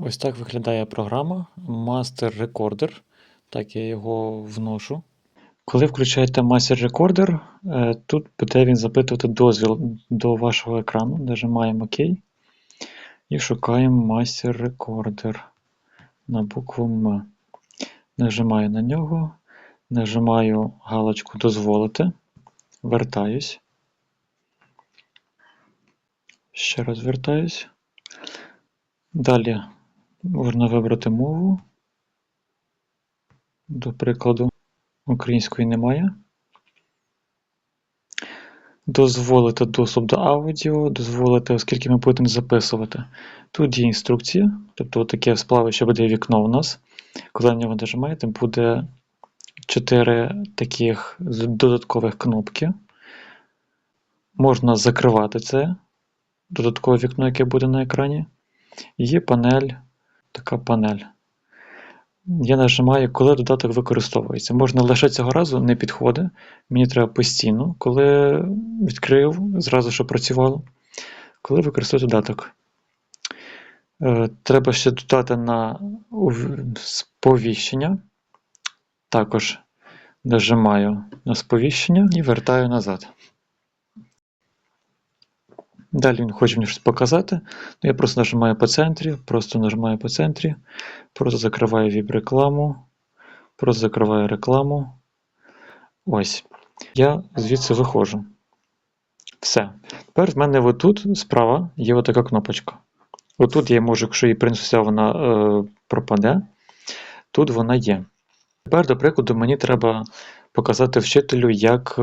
Ось так виглядає програма Master Recorder. Так я його вношу. Коли включаєте Master Recorder, е, тут буде він запитувати дозвіл до вашого екрану. Нажимаємо ОК і шукаємо Master Recorder на букву М. Нажимаю на нього, нажимаю галочку Дозволити, вертаюсь. Ще раз вертаюсь. Далі можна вибрати мову. До прикладу, української немає. Дозволити доступ до аудіо, дозволити, оскільки ми будемо записувати. Тут є інструкція, тобто таке сплавище буде вікно у нас. Коли на нього нажимаєте, буде 4 таких додаткових кнопки. Можна закривати це додаткове вікно, яке буде на екрані. Є панель, така панель. Я нажимаю, коли додаток використовується. Можна лише цього разу не підходить. Мені треба постійно, коли відкрив, зразу що працювало. Коли використовую додаток. Е, Треба ще додати на сповіщення. Також нажимаю на сповіщення і вертаю назад. Далі він хоче мені щось показати. Ну, я просто нажимаю по центрі, просто нажимаю по центрі, просто закриваю віб-рекламу, просто закриваю рекламу. Ось. Я звідси виходжу. Все. Тепер в мене отут справа є отака кнопочка. Отут я можу, якщо її принесуся, вона е, пропаде. Тут вона є. Тепер, до прикладу, мені треба показати вчителю, як е,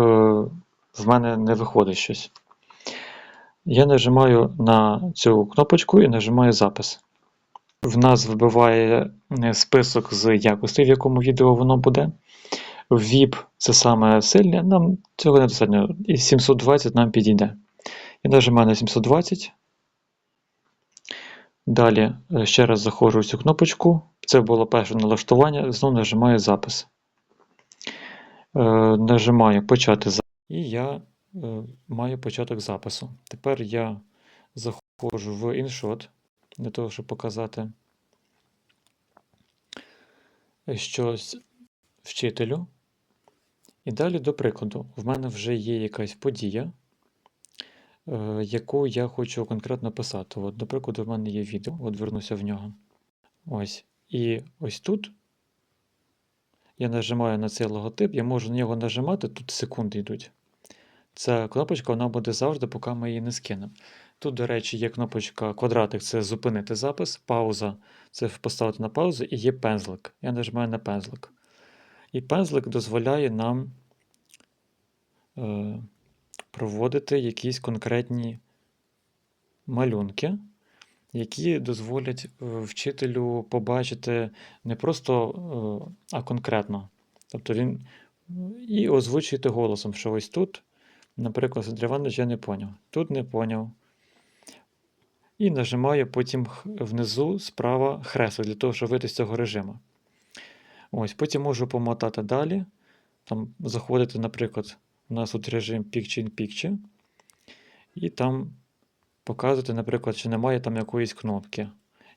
в мене не виходить щось. Я нажимаю на цю кнопочку і нажимаю запис. В нас вибиває е, список з якостей, в якому відео воно буде. VIP це саме сильне, нам цього недостатньо. І 720 нам підійде. Я нажимаю на 720. Далі е, ще раз заходжу в цю кнопочку. Це було перше налаштування. Знову нажимаю запис. Е, Нажимаю почати запис. І я маю початок запису. Тепер я заходжу в InShot для того, щоб показати щось вчителю. І далі, до прикладу, в мене вже є якась подія, е, яку я хочу конкретно писати. От, до прикладу, в мене є відео, от вернуся в нього. Ось. І ось тут я нажимаю на цей логотип, я можу на нього нажимати, тут секунди йдуть. Ця кнопочка вона буде завжди, поки ми її не скинемо. Тут, до речі, є кнопочка квадратик це зупинити запис, пауза це поставити на паузу, і є пензлик. Я нажимаю на пензлик. І пензлик дозволяє нам е, проводити якісь конкретні малюнки, які дозволять е, вчителю побачити не просто, е, а конкретно. Тобто він і озвучуєте голосом, що ось тут, наприклад, Андрій Іванович, я не поняв, тут не поняв. І нажимаю потім внизу справа хресту для того, щоб вийти з цього режиму. Ось, потім можу помотати далі. Там заходити, наприклад, у нас тут режим Picture in Picture. І там показувати, наприклад, чи немає там якоїсь кнопки,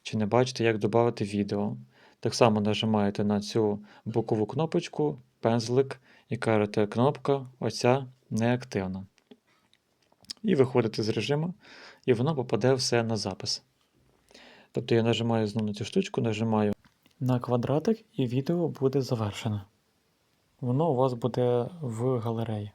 чи не бачите, як додати відео. Так само нажимаєте на цю бокову кнопочку, пензлик, і кажете, кнопка оця неактивна. І виходити з режиму, і воно попаде все на запис. Тобто я нажимаю знову на цю штучку, нажимаю на квадратик, і відео буде завершене. Воно у вас буде в галереї.